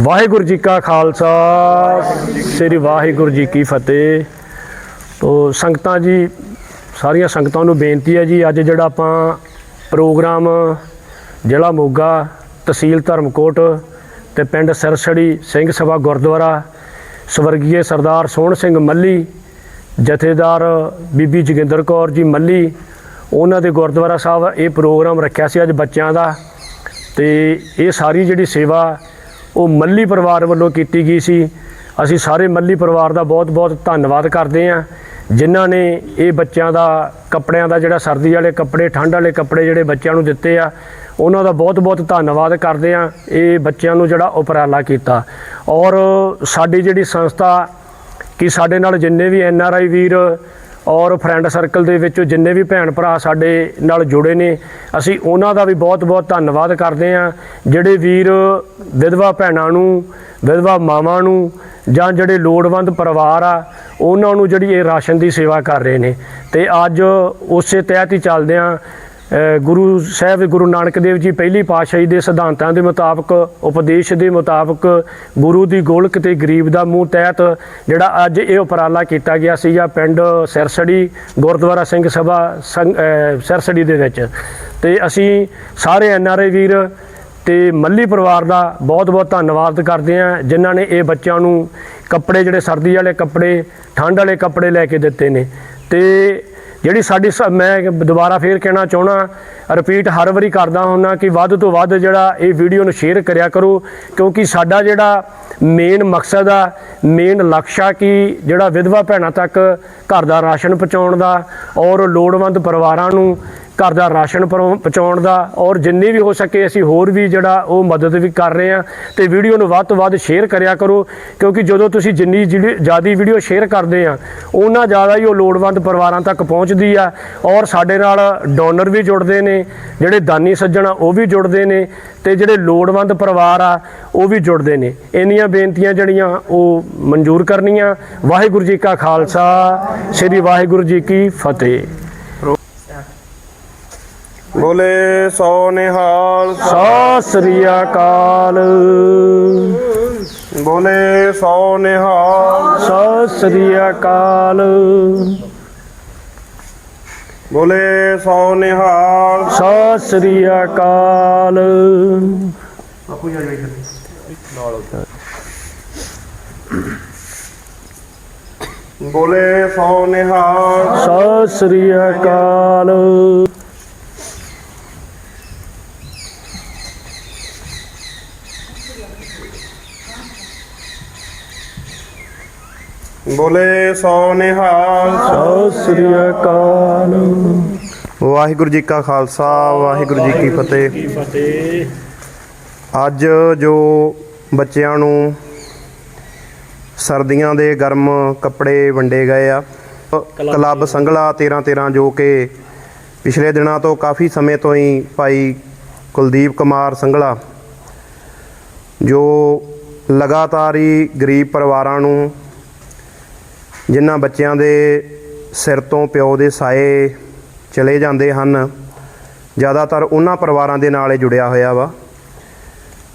ਵਾਹਿਗੁਰੂ ਜੀ ਕਾ ਖਾਲਸਾ। ਸ੍ਰੀ ਵਾਹਿਗੁਰੂ ਜੀ ਕੀ ਫਤਿਹ। ਤੋ ਸੰਗਤਾਂ ਜੀ, ਸਾਰੀਆਂ ਸੰਗਤਾਂ ਨੂੰ ਬੇਨਤੀ ਹੈ ਜੀ, ਅੱਜ ਜਿਹੜਾ ਆਪਾਂ ਪ੍ਰੋਗਰਾਮ ਜ਼ਿਲ੍ਹਾ ਮੋਗਾ, ਤਹਿਸੀਲ ਧਰਮਕੋਟ ਤੇ ਪਿੰਡ ਸਰਸੜੀ ਸਿੰਘ ਸਭਾ ਗੁਰਦੁਆਰਾ ਸਵਰਗੀਏ ਸਰਦਾਰ ਸੋਹਣ ਸਿੰਘ ਮੱਲੀ, ਜਥੇਦਾਰ ਬੀਬੀ ਜੋਗਿੰਦਰ ਕੌਰ ਜੀ ਮੱਲੀ, ਉਹਨਾਂ ਦੇ ਗੁਰਦੁਆਰਾ ਸਾਹਿਬ ਇਹ ਪ੍ਰੋਗਰਾਮ ਰੱਖਿਆ ਸੀ ਅੱਜ ਬੱਚਿਆਂ ਦਾ ਤੇ ਇਹ ਸਾਰੀ ਜਿਹੜੀ ਸੇਵਾ ਉਹ ਮੱਲੀ ਪਰਿਵਾਰ ਵੱਲੋਂ ਕੀਤੀ ਗਈ ਸੀ। ਅਸੀਂ ਸਾਰੇ ਮੱਲੀ ਪਰਿਵਾਰ ਦਾ ਬਹੁਤ-ਬਹੁਤ ਧੰਨਵਾਦ ਕਰਦੇ ਹਾਂ। ਜਿਨ੍ਹਾਂ ਨੇ ਇਹ ਬੱਚਿਆਂ ਦਾ, ਕੱਪੜਿਆਂ ਦਾ ਜਿਹੜਾ ਸਰਦੀ ਵਾਲੇ ਕੱਪੜੇ, ਠੰਡ ਵਾਲੇ ਕੱਪੜੇ ਜਿਹੜੇ ਬੱਚਿਆਂ ਨੂੰ ਦਿੱਤੇ ਆ, ਉਹਨਾਂ ਦਾ ਬਹੁਤ-ਬਹੁਤ ਧੰਨਵਾਦ ਕਰਦੇ ਹਾਂ ਇਹ ਬੱਚਿਆਂ ਨੂੰ ਜਿਹੜਾ ਉਪਰਾਲਾ ਕੀਤਾ। ਔਰ ਸਾਡੀ ਜਿਹੜੀ ਸੰਸਥਾ ਕਿ ਸਾਡੇ ਨਾਲ ਜਿੰਨੇ ਵੀ ਐਨ ਆਰ ਆਈ ਵੀਰ ਔਰ ਫਰੈਂਡ ਸਰਕਲ ਦੇ ਵਿੱਚੋਂ ਜਿੰਨੇ ਵੀ ਭੈਣ ਭਰਾ ਸਾਡੇ ਨਾਲ ਜੁੜੇ ਨੇ, ਅਸੀਂ ਉਹਨਾਂ ਦਾ ਵੀ ਬਹੁਤ-ਬਹੁਤ ਧੰਨਵਾਦ ਕਰਦੇ ਹਾਂ। ਜਿਹੜੇ ਵੀਰ ਵਿਧਵਾ ਭੈਣਾਂ ਨੂੰ, ਵਿਧਵਾ ਮਾਵਾਂ ਨੂੰ ਜਾਂ ਜਿਹੜੇ ਲੋੜਵੰਦ ਪਰਿਵਾਰ ਆ, ਉਹਨਾਂ ਨੂੰ ਜਿਹੜੀ ਇਹ ਰਾਸ਼ਨ ਦੀ ਸੇਵਾ ਕਰ ਰਹੇ ਨੇ। ਤੇ ਅੱਜ ਉਸੇ ਤਹਿਤ ਹੀ ਚੱਲਦੇ ਆ ਗੁਰੂ ਸਾਹਿਬ ਗੁਰੂ ਨਾਨਕ ਦੇਵ ਜੀ ਪਹਿਲੀ ਪਾਤਸ਼ਾਹੀ ਦੇ ਸਿਧਾਂਤਾਂ ਦੇ ਮੁਤਾਬਕ, ਉਪਦੇਸ਼ ਦੇ ਮੁਤਾਬਕ ਗੁਰੂ ਦੀ ਗੋਲਕ ਤੇ ਗਰੀਬ ਦਾ ਮੂੰਹ ਤਹਿਤ ਜਿਹੜਾ ਅੱਜ ਇਹ ਉਪਰਾਲਾ ਕੀਤਾ ਗਿਆ ਸੀਗਾ ਪਿੰਡ ਸਿਰਸੜੀ, ਗੁਰਦੁਆਰਾ ਸਿੰਘ ਸਭਾ, ਸੰਘ- ਸਿਰਸੜੀ ਦੇ ਵਿੱਚ। ਤੇ ਅਸੀਂ ਸਾਰੇ ਐਨ ਆਰ ਆਈ ਵੀਰ ਤੇ ਮੱਲੀ ਪਰਿਵਾਰ ਦਾ ਬਹੁਤ-ਬਹੁਤ ਧੰਨਵਾਦ ਕਰਦੇ ਹਾਂ, ਜਿਨ੍ਹਾਂ ਨੇ ਇਹ ਬੱਚਿਆਂ ਨੂੰ ਕੱਪੜੇ ਜਿਹੜੇ ਸਰਦੀ ਵਾਲੇ ਕੱਪੜੇ, ਠੰਡ ਵਾਲੇ ਕੱਪੜੇ ਲੈ ਕੇ ਦਿੱਤੇ ਨੇ। ਤੇ ਜਿਹੜੀ ਸਾਡੀ ਸ- ਮੈਂ ਦੁਬਾਰਾ ਫੇਰ ਕਹਿਣਾ ਚਾਹਣਾ ਰਿਪੀਟ ਹਰ ਵਾਰੀ ਕਰਦਾ ਹੁੰਨਾ ਕਿ ਵੱਧ ਤੋਂ ਵੱਧ ਜਿਹੜਾ ਇਹ ਵੀਡੀਓ ਨੂੰ ਸ਼ੇਅਰ ਕਰਿਆ ਕਰੋ, ਕਿਉਂਕਿ ਸਾਡਾ ਜਿਹੜਾ ਮੇਨ ਮਕਸਦ ਆ ਮੇਨ ਲਕਸ਼ ਆ ਕਿ ਜਿਹੜਾ ਵਿਧਵਾ ਭੈਣਾਂ ਤੱਕ ਘਰ ਦਾ ਰਾਸ਼ਨ ਪਹੁੰਚਾਉਣ ਦਾ ਔਰ ਲੋੜਵੰਦ ਪਰਿਵਾਰਾਂ ਨੂੰ ਘਰ ਦਾ ਰਾਸ਼ਨ ਪਰੋ- ਪਹੁੰਚਾਉਣ ਦਾ ਔਰ ਜਿੰਨੀ ਵੀ ਹੋ ਸਕੇ ਅਸੀਂ ਹੋਰ ਵੀ ਜਿਹੜਾ ਉਹ ਮਦਦ ਵੀ ਕਰ ਰਹੇ ਹਾਂ। ਤੇ ਵੀਡੀਓ ਨੂੰ ਵੱਧ ਤੋਂ ਵੱਧ ਸ਼ੇਅਰ ਕਰਿਆ ਕਰੋ, ਕਿਉਂਕਿ ਜਦੋਂ ਤੁਸੀਂ ਜਿੰਨੀ ਜਿਆਦੀ ਵੀਡੀਓ ਸ਼ੇਅਰ ਕਰਦੇ ਆ ਉਹਨਾਂ ਜ਼ਿਆਦਾ ਹੀ ਉਹ ਲੋੜਵੰਦ ਪਰਿਵਾਰਾਂ ਤੱਕ ਪਹੁੰਚਦੀ ਆ ਔਰ ਸਾਡੇ ਨਾਲ ਡੋਨਰ ਵੀ ਜੁੜਦੇ ਨੇ, ਜਿਹੜੇ ਦਾਨੀ ਸੱਜਣ ਆ, ਉਹ ਵੀ ਜੁੜਦੇ ਨੇ ਤੇ ਜਿਹੜੇ ਲੋੜਵੰਦ ਪਰਿਵਾਰ ਆ, ਉਹ ਵੀ ਜੁੜਦੇ ਨੇ। ਇੰਨੀਆਂ ਬੇਨਤੀਆਂ ਜਿਹੜੀਆਂ ਉਹ ਮਨਜ਼ੂਰ ਕਰਨੀਆਂ। ਵਾਹਿਗੁਰੂ ਜੀ ਕਾ ਖਾਲਸਾ, ਸ੍ਰੀ ਵਾਹਿਗੁਰੂ ਜੀ ਕੀ ਫਤਿਹ। ਬੋਲੇ ਸੋ ਨਿਹਾਲ ਸਤਿ ਸ੍ਰੀ ਅਕਾਲ। ਬੋਲੇ ਸੋ ਨਿਹਾਲ ਸਤਿ ਸ੍ਰੀ ਅਕਾਲ। ਬੋਲੇ ਸੋ ਨਿਹਾਲ ਸਤਿ ਸ੍ਰੀ ਅਕਾਲ। ਬੋਲੇ ਸੋ ਨਿਹਾਲ ਸਤਿ ਸ੍ਰੀ ਅਕਾਲ। ਬੋਲੇ ਸੋ ਨਿਹਾਲ ਸਤਿ ਸ੍ਰੀ ਅਕਾਲ। ਵਾਹਿਗੁਰੂ ਜੀ ਕਾ ਖਾਲਸਾ ਵਾਹਿਗੁਰੂ ਜੀ ਕੀ ਫਤਿਹ। ਕੀ ਫਤਿਹ ਅੱਜ ਜੋ ਬੱਚਿਆਂ ਨੂੰ ਸਰਦੀਆਂ ਦੇ ਗਰਮ ਕੱਪੜੇ ਵੰਡੇ ਗਏ ਆ ਕਲੱਬ ਸੰਗਲਾ 13 13 ਜੋ ਕਿ ਪਿਛਲੇ ਦਿਨਾਂ ਤੋਂ ਕਾਫੀ ਸਮੇਂ ਤੋਂ ਹੀ ਭਾਈ ਕੁਲਦੀਪ ਕੁਮਾਰ ਸੰਗਲਾ ਜੋ ਲਗਾਤਾਰ ਹੀ ਗਰੀਬ ਪਰਿਵਾਰਾਂ ਨੂੰ ਜਿਨ੍ਹਾਂ ਬੱਚਿਆਂ ਦੇ ਸਿਰ ਤੋਂ ਪਿਓ ਦੇ ਸਾਏ ਚਲੇ ਜਾਂਦੇ ਹਨ, ਜ਼ਿਆਦਾਤਰ ਉਹਨਾਂ ਪਰਿਵਾਰਾਂ ਦੇ ਨਾਲ ਇਹ ਜੁੜਿਆ ਹੋਇਆ ਵਾ।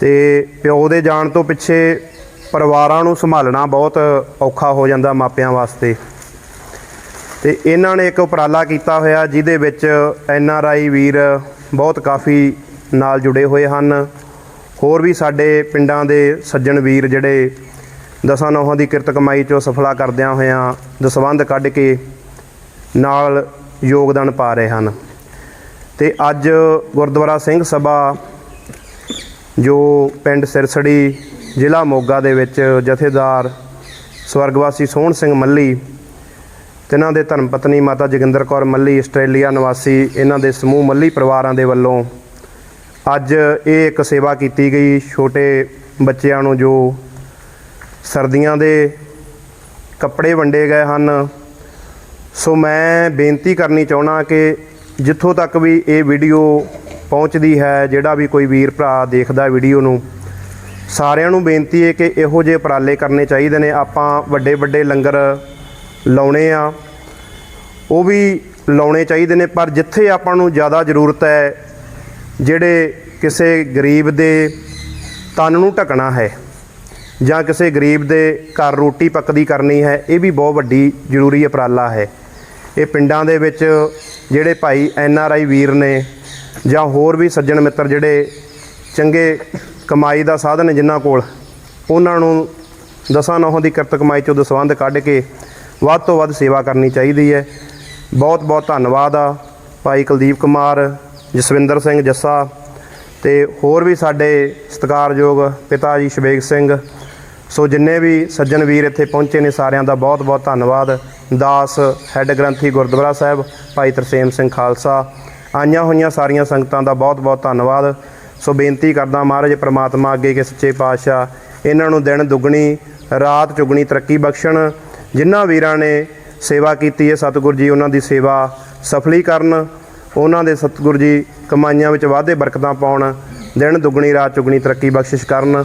ਤੇ ਪਿਓ ਦੇ ਜਾਣ ਤੋਂ ਪਿੱਛੇ ਪਰਿਵਾਰਾਂ ਨੂੰ ਸੰਭਾਲਣਾ ਬਹੁਤ ਔਖਾ ਹੋ ਜਾਂਦਾ ਮਾਪਿਆਂ ਵਾਸਤੇ। ਤੇ ਇਹਨਾਂ ਨੇ ਇੱਕ ਉਪਰਾਲਾ ਕੀਤਾ ਹੋਇਆ, ਜਿਹਦੇ ਵਿੱਚ ਐਨ ਆਰ ਆਈ ਵੀਰ ਬਹੁਤ ਕਾਫੀ ਨਾਲ ਜੁੜੇ ਹੋਏ ਹਨ। ਹੋਰ ਵੀ ਸਾਡੇ ਪਿੰਡਾਂ ਦੇ ਸੱਜਣ ਵੀਰ ਜਿਹੜੇ ਦਸਾਂ ਨੌਹਾਂ ਦੀ ਕਿਰਤ ਕਮਾਈ ਚੋਂ ਸਫਲਾ ਕਰਦਿਆਂ ਹੋਇਆਂ ਦਸਵੰਧ ਕੱਢ ਕੇ ਨਾਲ ਯੋਗਦਾਨ ਪਾ ਰਹੇ ਹਨ। ਤੇ ਅੱਜ ਗੁਰਦੁਆਰਾ ਸਿੰਘ ਸਭਾ, ਜੋ ਪਿੰਡ ਸਿਰਸੜੀ, ਜ਼ਿਲ੍ਹਾ ਮੋਗਾ ਦੇ ਵਿੱਚ ਜਥੇਦਾਰ ਸਵਰਗਵਾਸੀ ਸੋਹਣ ਸਿੰਘ ਮੱਲੀ, ਤਿਨਾਂ ਦੇ ਧਰਮ ਪਤਨੀ ਮਾਤਾ ਜੋਗਿੰਦਰ ਕੌਰ ਮੱਲੀ, ਆਸਟ੍ਰੇਲੀਆ ਨਿਵਾਸੀ, ਇਹਨਾਂ ਦੇ ਸਮੂਹ ਮੱਲੀ ਪਰਿਵਾਰਾਂ ਦੇ ਵੱਲੋਂ ਅੱਜ ਇਹ ਇੱਕ ਸੇਵਾ ਕੀਤੀ ਗਈ। ਛੋਟੇ ਬੱਚਿਆਂ ਨੂੰ ਜੋ ਸਰਦੀਆਂ ਦੇ ਕੱਪੜੇ ਵੰਡੇ ਗਏ ਹਨ। ਸੋ ਮੈਂ ਬੇਨਤੀ ਕਰਨੀ ਚਾਹਣਾ ਕਿ ਜਿੱਥੋਂ ਤੱਕ ਵੀ ਇਹ ਵੀਡੀਓ ਪਹੁੰਚਦੀ ਹੈ, ਜਿਹੜਾ ਵੀ ਕੋਈ ਵੀਰ ਭਰਾ ਦੇਖਦਾ ਵੀਡੀਓ ਨੂੰ, ਸਾਰਿਆਂ ਨੂੰ ਬੇਨਤੀ ਹੈ ਕਿ ਇਹੋ ਜਿਹੇ ਉਪਰਾਲੇ ਕਰਨੇ ਚਾਹੀਦੇ ਨੇ। ਆਪਾਂ ਵੱਡੇ ਵੱਡੇ ਲੰਗਰ ਲਾਉਣੇ ਆ, ਉਹ ਵੀ ਲਾਉਣੇ ਚਾਹੀਦੇ ਨੇ, ਪਰ ਜਿੱਥੇ ਆਪਾਂ ਨੂੰ ਜ਼ਿਆਦਾ ਜ਼ਰੂਰਤ ਹੈ, ਜਿਹੜੇ ਕਿਸੇ ਗਰੀਬ ਦੇ ਤਨ ਨੂੰ ਢਕਣਾ ਹੈ ਜਾਂ ਕਿਸੇ ਗਰੀਬ ਦੇ ਘਰ ਰੋਟੀ ਪੱਕਦੀ ਕਰਨੀ ਹੈ, ਇਹ ਵੀ ਬਹੁਤ ਵੱਡੀ ਜ਼ਰੂਰੀ ਉਪਰਾਲਾ ਹੈ। ਇਹ ਪਿੰਡਾਂ ਦੇ ਵਿੱਚ ਜਿਹੜੇ ਭਾਈ ਐਨ ਆਰ ਆਈ ਵੀਰ ਨੇ ਜਾਂ ਹੋਰ ਵੀ ਸੱਜਣ ਮਿੱਤਰ ਜਿਹੜੇ ਚੰਗੇ ਕਮਾਈ ਦਾ ਸਾਧਨ ਜਿਨ੍ਹਾਂ ਕੋਲ, ਉਹਨਾਂ ਨੂੰ ਦਸਾਂ ਨੌਹਾਂ ਦੀ ਕਿਰਤ ਕਮਾਈ ਚੋਂ ਦਸਵੰਧ ਕੱਢ ਕੇ ਵੱਧ ਤੋਂ ਵੱਧ ਸੇਵਾ ਕਰਨੀ ਚਾਹੀਦੀ ਹੈ। ਬਹੁਤ ਬਹੁਤ ਧੰਨਵਾਦ ਆ ਭਾਈ ਕੁਲਦੀਪ ਕੁਮਾਰ, ਜਸਵਿੰਦਰ ਸਿੰਘ ਜੱਸਾ ਤੇ ਹੋਰ ਵੀ ਸਾਡੇ ਸਤਿਕਾਰਯੋਗ ਪਿਤਾ ਜੀ ਸ਼ਵੇਗ ਸਿੰਘ ਸੋ ਜਿੰਨੇ ਵੀ ਸੱਜਣ ਵੀਰ ਇੱਥੇ ਪਹੁੰਚੇ ਨੇ ਸਾਰਿਆਂ ਦਾ ਬਹੁਤ ਬਹੁਤ ਧੰਨਵਾਦ। ਦਾਸ, ਹੈੱਡ ਗ੍ਰੰਥੀ ਗੁਰਦੁਆਰਾ ਸਾਹਿਬ, ਭਾਈ ਤਰਸੇਮ ਸਿੰਘ ਖਾਲਸਾ, ਆਈਆਂ ਹੋਈਆਂ ਸਾਰੀਆਂ ਸੰਗਤਾਂ ਦਾ ਬਹੁਤ ਬਹੁਤ ਧੰਨਵਾਦ। ਸੋ ਬੇਨਤੀ ਕਰਦਾ ਮਹਾਰਾਜ ਪ੍ਰਮਾਤਮਾ ਅੱਗੇ ਕਿ ਸੱਚੇ ਪਾਤਸ਼ਾਹ, ਇਹਨਾਂ ਨੂੰ ਦਿਨ ਦੁੱਗਣੀ, ਰਾਤ ਚੁਗਣੀ ਤਰੱਕੀ ਬਖਸ਼ਣ। ਜਿਨ੍ਹਾਂ ਵੀਰਾਂ ਨੇ ਸੇਵਾ ਕੀਤੀ ਹੈ, ਸਤਿਗੁਰ ਜੀ ਉਹਨਾਂ ਦੀ ਸੇਵਾ ਸਫਲੀ ਕਰਨ। ਉਹਨਾਂ ਦੇ ਸਤਿਗੁਰ ਜੀ ਕਮਾਈਆਂ ਵਿੱਚ ਵਾਧੇ ਬਰਕਤਾਂ ਪਾਉਣ। ਦਿਨ ਦੁੱਗਣੀ, ਰਾਤ ਚੁਗਣੀ ਤਰੱਕੀ ਬਖਸ਼ਿਸ਼ ਕਰਨ।